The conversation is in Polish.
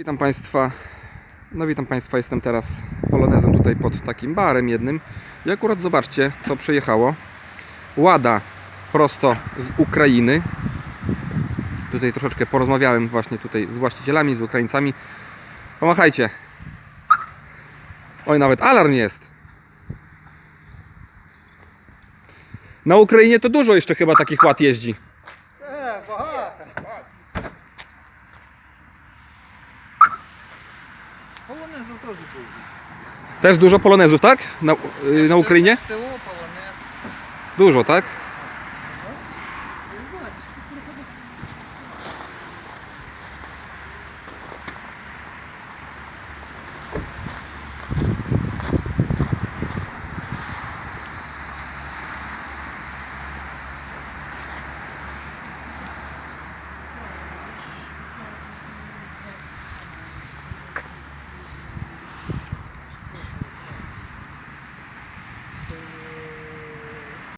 Witam Państwa. No witam Państwa, jestem teraz polonezem tutaj pod takim barem jednym. I akurat zobaczcie, co przyjechało. Łada prosto z Ukrainy. Tutaj troszeczkę porozmawiałem właśnie tutaj z właścicielami, z Ukraińcami. Pomachajcie. Oj, nawet alarm jest. Na Ukrainie to dużo jeszcze chyba takich ład jeździ. Полонез теж дуже. Теж дуже полонезу, так? На, е, на Україні? Село полонез. Дуже, так?